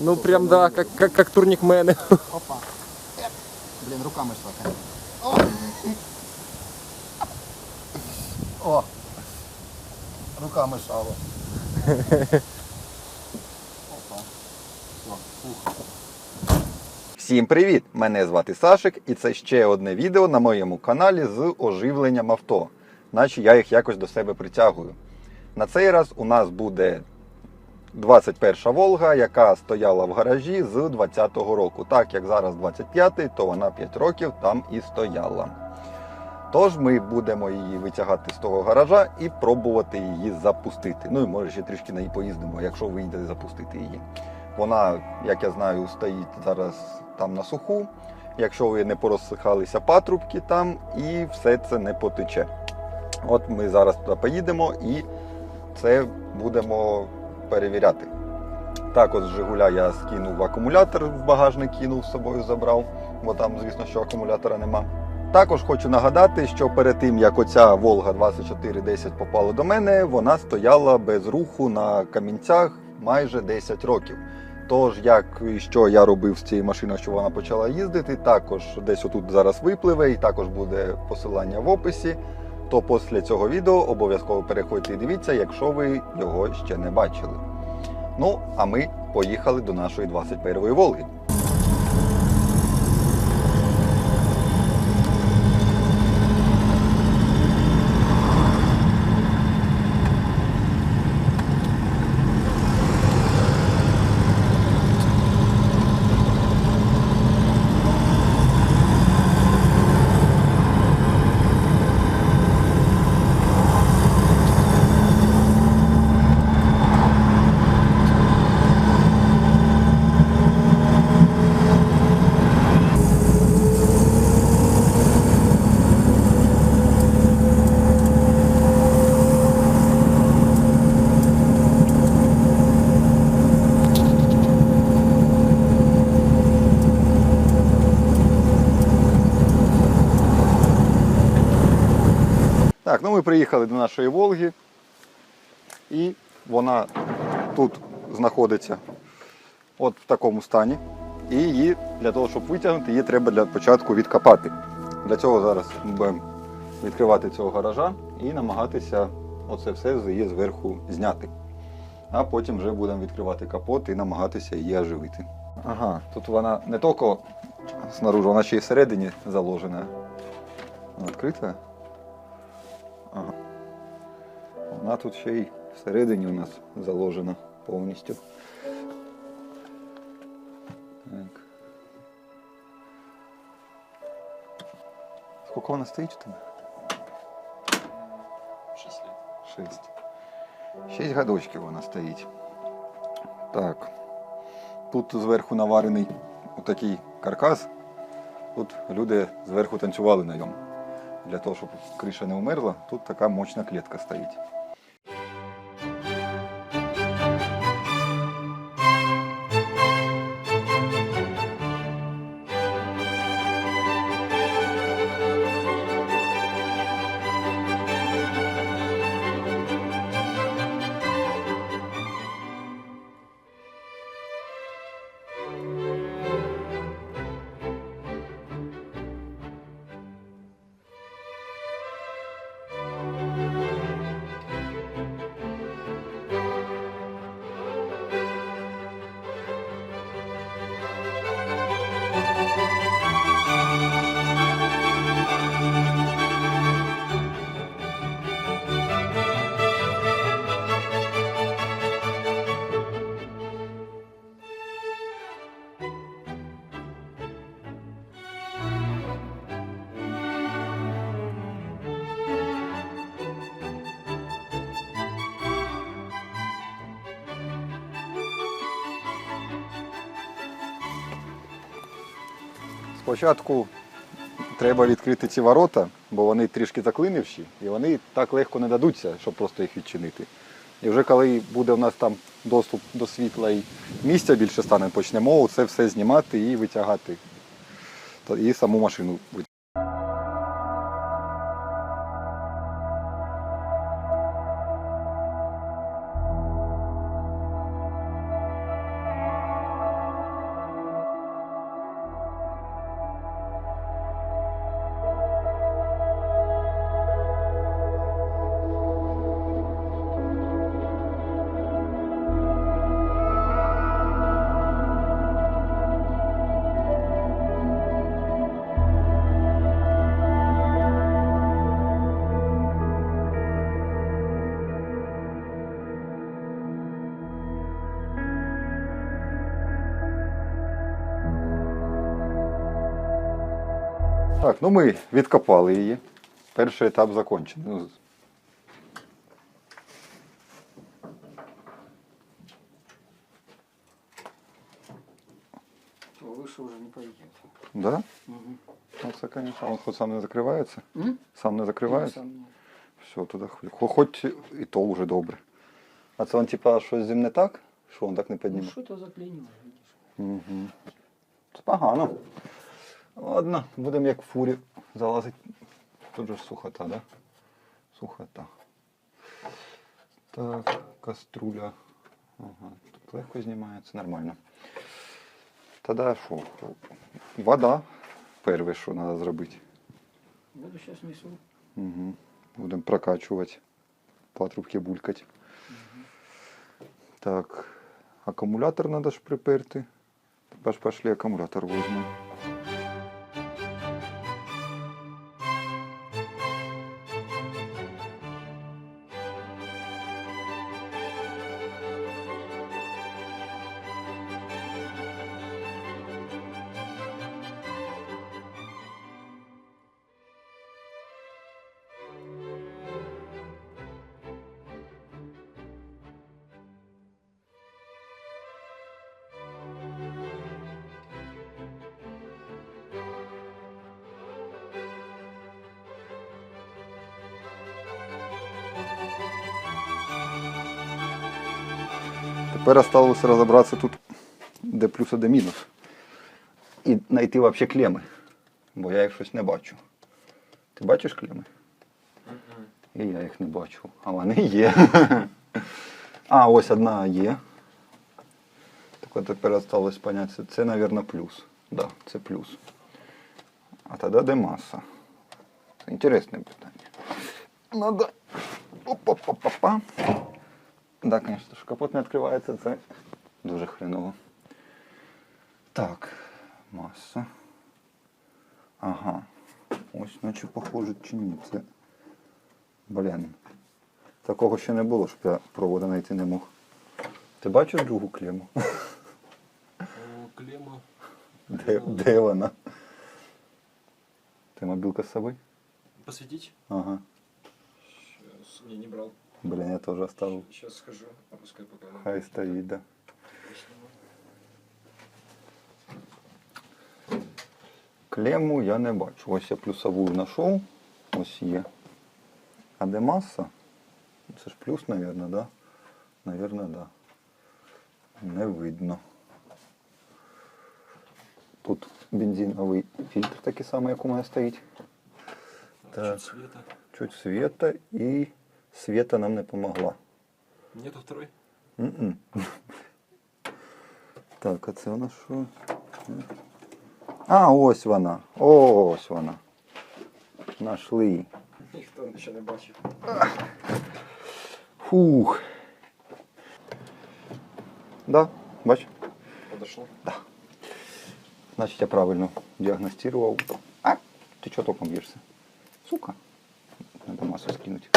Ну прям да, как, как, как турникмены. Опа. Еп. Блін, руками швака. О. О. Руками шало. Опа. Все, фух. Всім привіт! Мене звати Сашик, і це ще одне відео на моєму каналі з оживленням авто, наче я їх якось до себе притягую. На цей раз у нас буде 21 Волга, яка стояла в гаражі з 20-го року. Так як зараз 25-й, то вона 5 років там і стояла. Тож ми будемо її витягати з того гаража і пробувати її запустити. Ну і може ще трішки на неї поїздимо, якщо вийде запустити її. Вона, як я знаю, стоїть зараз там на суху. Якщо ви не порозсихалися патрубки там, і все це не потече. От ми зараз туди поїдемо і це будемо перевіряти. Також з Жигуля я скинув акумулятор в багажник, кинув з собою забрав, бо там, звісно, що акумулятора нема. Також хочу нагадати, що перед тим як оця Волга 2410 попала до мене, вона стояла без руху на камінцях майже 10 років. Тож, як і що я робив з цією машиною, що вона почала їздити, також десь отут зараз випливе, і також буде посилання в описі. То після цього відео обов'язково переходьте і дивіться, якщо ви його ще не бачили. Ну, а ми поїхали до нашої 21-ї Волги. Ми приїхали до нашої Волги, і вона тут знаходиться от в такому стані. І її для того, щоб витягнути, її треба для початку відкопати. Для цього зараз ми будемо відкривати цього гаража і намагатися оце все з її зверху зняти. А потім вже будемо відкривати капот і намагатися її оживити. Ага, тут вона не тільки снаружи, вона ще й всередині заложена. Відкрита. Ага. Вона тут ще й всередині у нас заложена повністю. Так. Скільки вона стоїть у тебе? 6 лет. Шість. Шість годочків вона стоїть. Так. Тут зверху наварений отакий каркас. Тут люди зверху танцювали на ньому. Для того, щоб криша не умерла, тут така мощна клітка стоїть. Спочатку треба відкрити ці ворота, бо вони трішки заклинивші і вони так легко не дадуться, щоб просто їх відчинити. І вже коли буде у нас там доступ до світла і місця більше стане, почнемо це все знімати і витягати. І саму машину витягати. Так, ну ми відкопали її. Перший етап закінчений. Ну, Выше уже не пойдет. да? Угу. Ну, це, звісно, він хоч сам не закривається. М? Сам не закривається. Сам нет. Все, туди хвилю. Хо- Хоч і то вже добре. А це він типа щось з ним не так? Що він так не Ну підніме? что это заклинило, видишь? Угу. Це погано. Ладно, будемо як в фурі залазити. Тут же сухота, да? Сухота. Так, каструля. Ага, тут легко знімається, нормально. Тоді що? Вода. Перше, що треба зробити. Буду сейчас несу. Угу. Будемо прокачувати. Патрубки булькать. Так, акумулятор треба ж приперти. Тепер пошли акумулятор візьмемо. Тепер залишилося розібратися тут, де плюс, а де мінус. І знайти взагалі клеми. Бо я їх щось не бачу. Ти бачиш клеми? І я їх не бачу. А вони є. А, ось одна є. Так от тепер залишилось поняти, це, мабуть, плюс. Да, це плюс. А тоді де маса? Це інтересне питання. Надо. Опа-па-па-па. Да, конечно, що капот не відкривається, це дуже хреново. Так, маса. Ага. Ось, наче похоже чи ні. Це. Блін. Такого ще не було, щоб я провода знайти не мог. Ти бачиш другу клему? О, клемма. Де, де вона? Ти мобілка з собою? Посветить? Ага. Сейчас. Не, не брал. Блін, я теж оставив. Сейчас схожу. А пускай пока. Хай стоїть, да. Клему я не бачу. Ось я плюсову знайшов. Ось є. А де маса? Це ж плюс, мабуть, да? Навірно, да. Не видно. Тут бензиновий фільтр такий самий, як у мене стоїть. Так. Чуть света. Чуть света і света нам не помогла. Нету второй? М-м. Так, а це вона що? А, ось вона. Ось вона. Нашли її. Ніхто ще не бачив. Фух. Да, бач? Подошло. Значить, я правильно діагностував. А, ти чого током б'єшся? Сука. Надо масу скинути.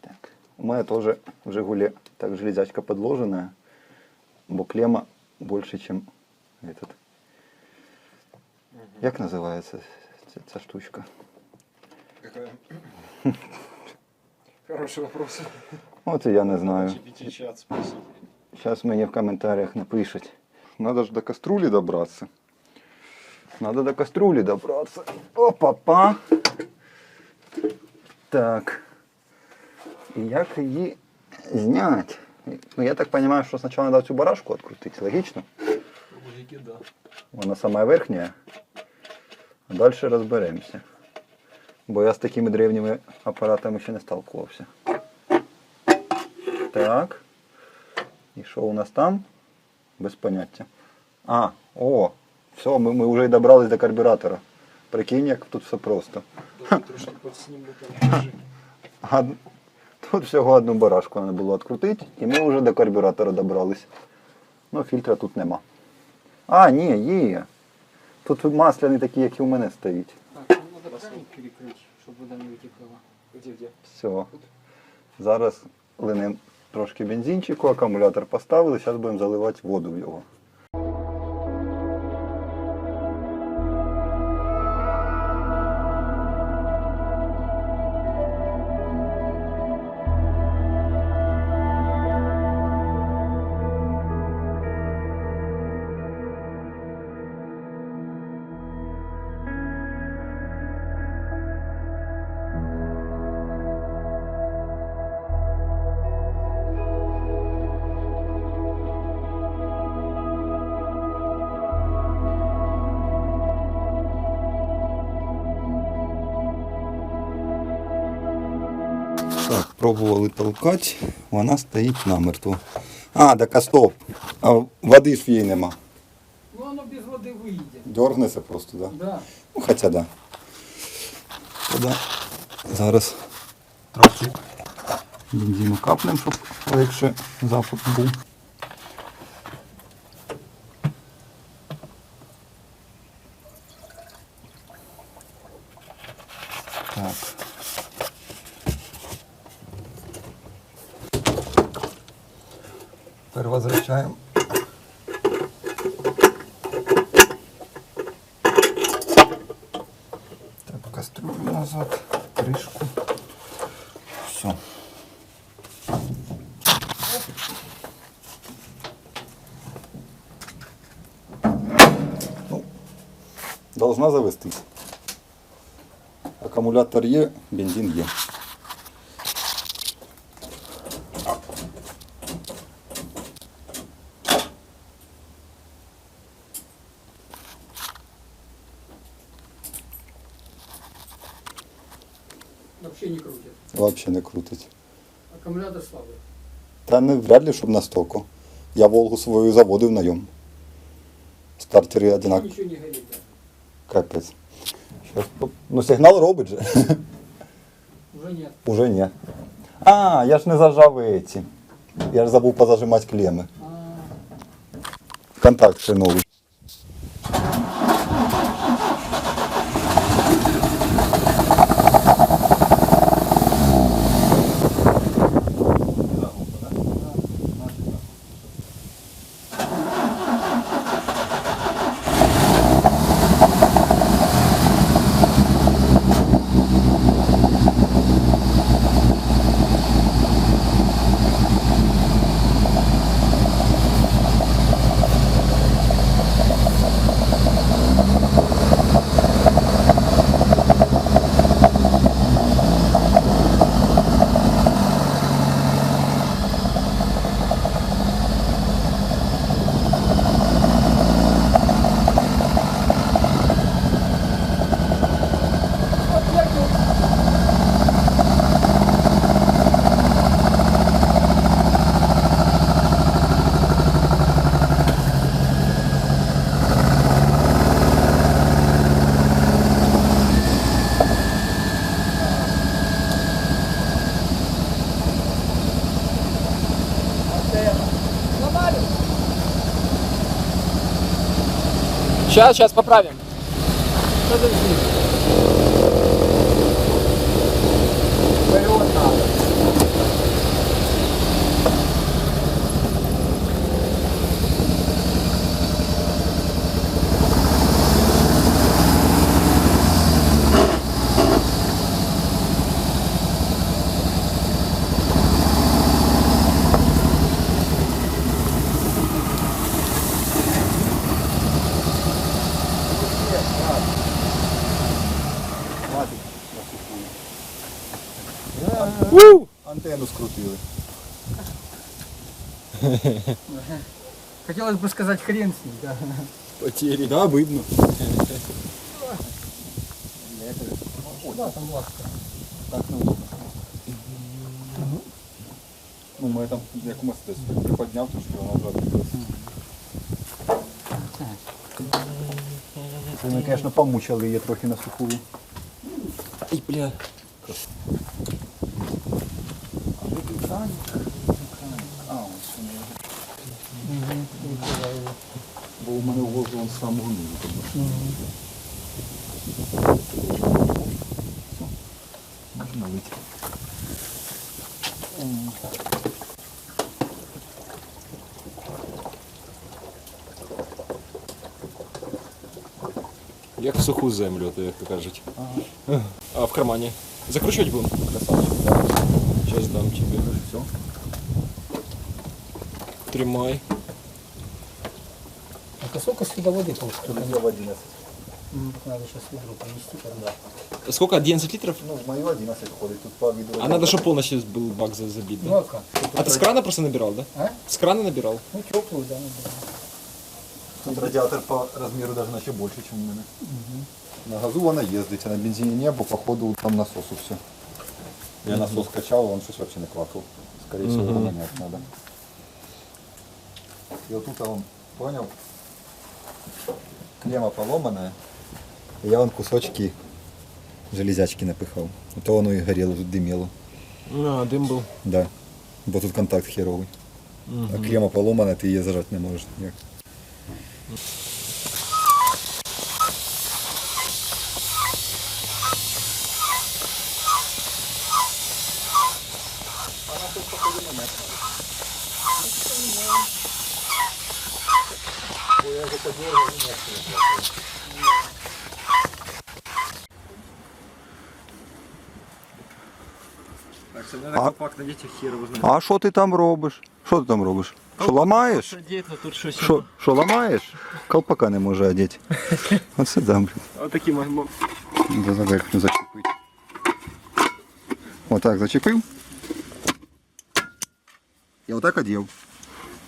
Так. У мене теж в Жигулі так железячка подложена, бо клема більше, ніж этот. Як називається ця, ця штучка? Какая? Хороший вопрос. От і я не знаю. GPT-чат спросить. Сейчас мені в комментариях напишуть. Надо ж до каструлі добратися. Надо до каструлі добратися. Опа-па. Так. І як її зняти? Ну, я так розумію, що спочатку треба цю барашку відкрутити, логічно? Мужики, да. Вона сама верхня. А далі розберемося. Бо я з такими древніми апаратами ще не сталкувався. Так. І що у нас там? Без поняття. А, о, все, ми, ми вже й добрались до карбюратора. Прикинь, як тут все просто. Трошки. Од... Тут всього одну барашку треба було відкрутити, і ми вже до карбюратора добрались. Ну, фільтра тут нема. А, ні, є. Тут масляний такий, як і у мене стоїть. Так, ну надо краник перекрыть, чтобы вода не вытекала. Где, где? Все. Зараз линем трошки бензинчику, акумулятор поставили, зараз будемо заливати воду в його. Пробували толкати, вона стоїть намертво. А, так а стоп. А води ж в їй нема. Ну воно без води вийде. Дьорнеться просто, так? Да? Да. Ну, хоча да. Тоді зараз трохи бензину капнем, щоб легше запах був. Так. Тепер возвращаємо Так, кастрюлю назад, крышку. Все. Ну, должна завестись. Акумулятор є, бензин є. Вообще не крутит. Взагалі не крутить. Аккумулятор слабый. Та не вряд ли, щоб настільки. Я Волгу свою заводив на ньому. Стартери одинакові. Ничего не горит. Да. Капець. Щас, ну сигнал робить же. Уже нет. Уже ні. А, я ж не зажав эти. Я ж забув позажимати клеми. А, Контакт ще новий. Сейчас, сейчас поправим. подожди. Антенну скрутили. Хотелось бы сказать хрен с ним, да. Потери. Да, видно. Да, там ласка. Так неудобно. Ну, ми там як мистець приподняв, трошки воно вже відбилося. Це ми, звісно, помучили її трохи на суху. Ай, бля. А, ось воно. Бо у мене возу он з самого низу. Можна вийти. Як в суху землю, то як то кажуть. А в кармані. Закручивать будем? Красавчик. Сейчас дам тебе. Все. Тримай. А сколько сюда воды получится? в 11. Надо сейчас ведро принести тогда. Сколько? 11 литров? Ну, в мою 11 ходить, тут по виду. А надо, чтобы полностью был бак за- забит, Ну да? а как? А ты с крана просто набирал, да? А? С крана набирал? Ну теплую, да. да. Тут радіатор по розміру навіть наче більше, ніж у мене. На газу вона їздить, а на бензині не, бо походу там насосу все. Я насос качав, он щось взагалі не квакав. Скорее всего, Мгм. його менять надо. И вот тут он понял, клемма поломанная, и я вон кусочки железячки напихав. То воно і горіло, тут диміло. А, дым был. Да. Бо тут контакт херовий. А клемма поломана, ти її зажати не можеш ніяк. Мене А- компакт на дітях хер знає. А що ти там робиш? Що ти там робиш? Що ламаєш? Дійсно, тут щось. Що, що ламаєш? Колпака не може одіти. Оце да, блін. Отакі мо- Да, як не зачепити. Отак зачепив. І отак одів.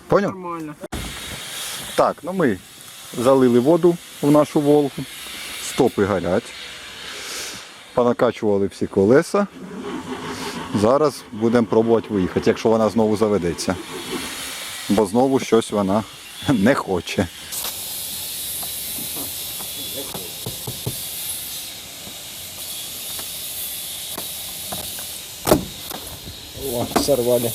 Поняв? нормально. Так, ну ми залили воду в нашу Волгу. Стопи горять. Понакачували всі колеса. Зараз будемо пробувати виїхати, якщо вона знову заведеться. Бо знову щось вона не хоче. О, сорвали.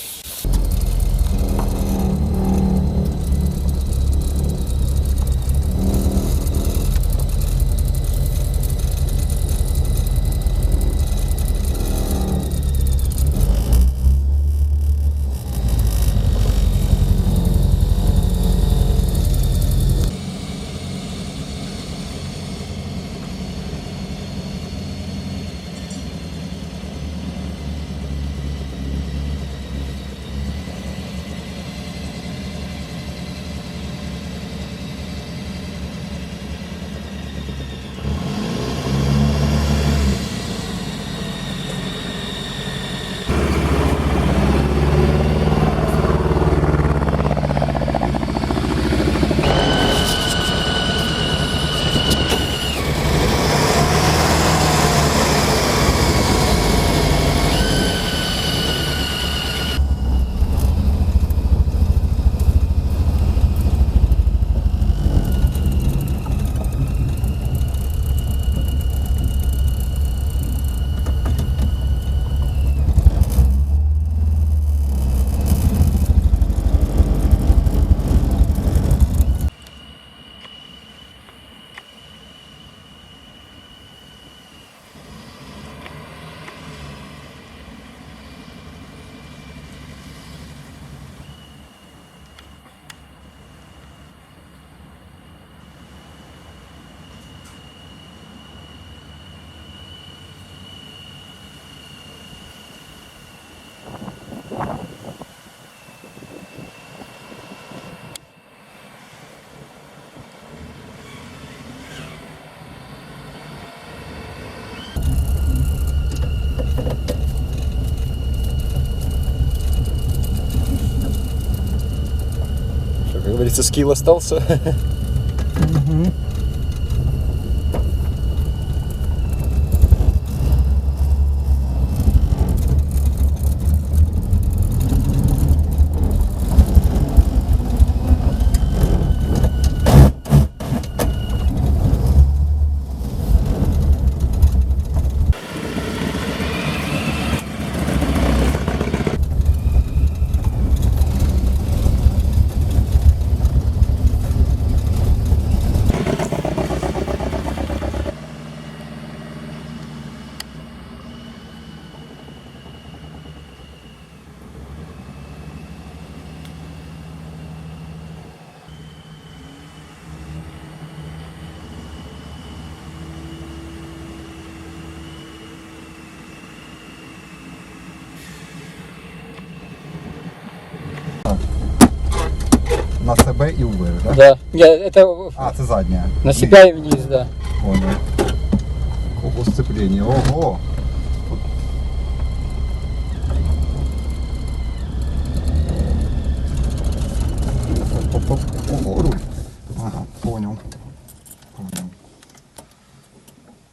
Что, скилл остался. На себе і так? Да. Я, это А, це задня. на себя и вниз, да. Понял. Ого, сцепление. Ого. Оп, оп, Ого, руль. Ага, понял. Понял.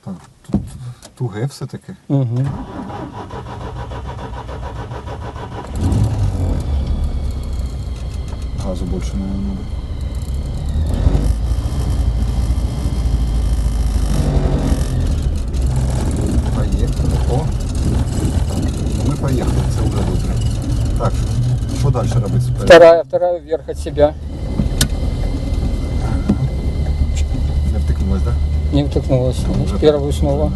Так, тут туге все-таки. Угу. разу більше, наверное. Поїхали. О! Ну, Ми поїхали, це вже добре. Так, що далі робити спереду? Вторая, вторая вверх от себя. Не втикнулась, так? Не утыкнулась. Уже Первую снова.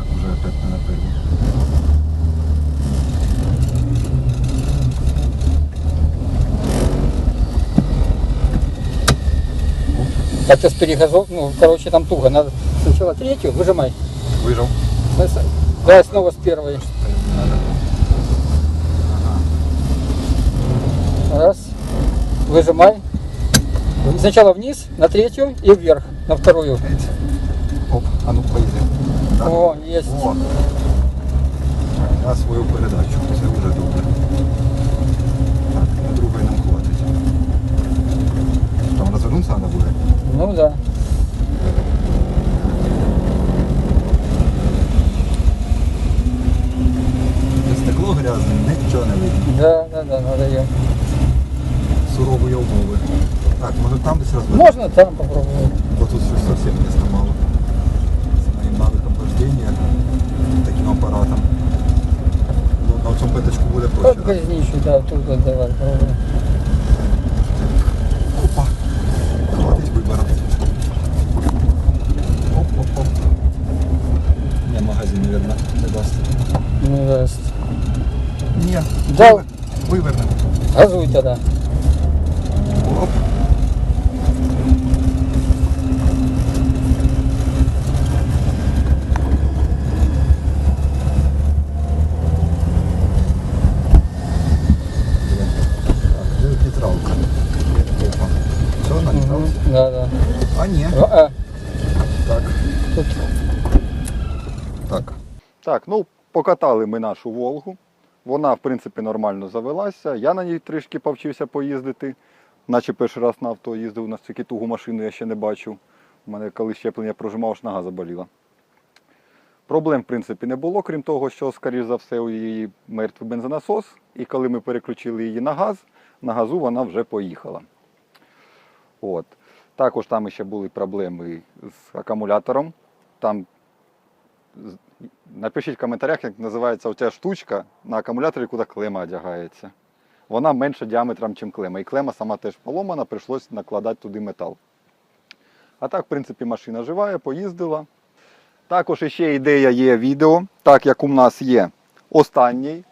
С перегазов, ну, короче, там туго. Надо сначала третью, выжимай. Вижив. Давай снова с первой. Раз. Выжимай. Сначала вниз, на третью и вверх, на вторую. Оп, а ну поїде. Так. О, есть. О. На свою передачу. Це вже добре. Так, на другої нам хватить. Там розвернутися треба буде. Ну да. Стекло грязне, нічого не видно. Да, да, да, надо ее. Сурові умови. Так, може там десь розвернути? Можно там попробовать. Бо тут щось зовсім місця мало. З моїм навиком вождення таким апаратом. Ну, на цьому петочку буде проще. Как газничу, да, тут давай попробуем. магазин, мабуть, не дасть. Ну, даст. Ні. Да. Вивер- Вивернемо. Газуй тогда. Оп. Так, де нейтралка? Опа. Все, на нейтралці? Да, да. А, ні. А, Так. тут Так. Ну покатали ми нашу Волгу. Вона, в принципі, нормально завелася. Я на ній трішки повчився поїздити. Наче перший раз на авто їздив, настільки тугу машину я ще не бачив. У мене коли щеплення прожимав, аж нога заболіла. Проблем, в принципі, не було, крім того, що, скоріш за все, у її мертвий бензонасос. І коли ми переключили її на газ, на газу вона вже поїхала. От. Також там ще були проблеми з акумулятором. Там напишіть в коментарях, як називається оця штучка на акумуляторі, куди клема одягається. Вона менше діаметром, ніж клема. І клема сама теж поломана, прийшлось накладати туди метал. А так, в принципі, машина жива, поїздила. Також ще ідея є відео, так як у нас є останній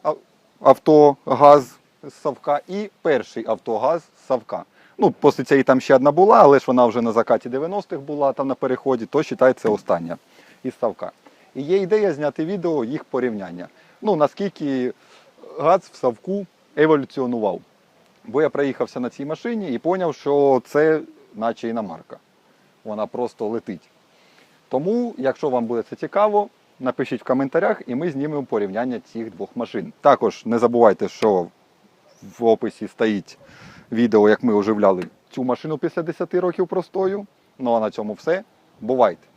автогаз з Савка і перший автогаз з Савка. Ну, після цієї там ще одна була, але ж вона вже на закаті 90-х була там на переході, то вважається остання із Савка. І є ідея зняти відео їх порівняння. Ну, наскільки газ в Савку еволюціонував. Бо я проїхався на цій машині і зрозумів, що це наче іномарка. Вона просто летить. Тому, якщо вам буде це цікаво, напишіть в коментарях і ми знімемо порівняння цих двох машин. Також не забувайте, що в описі стоїть відео, як ми оживляли цю машину після 10 років простою. Ну а на цьому все. Бувайте!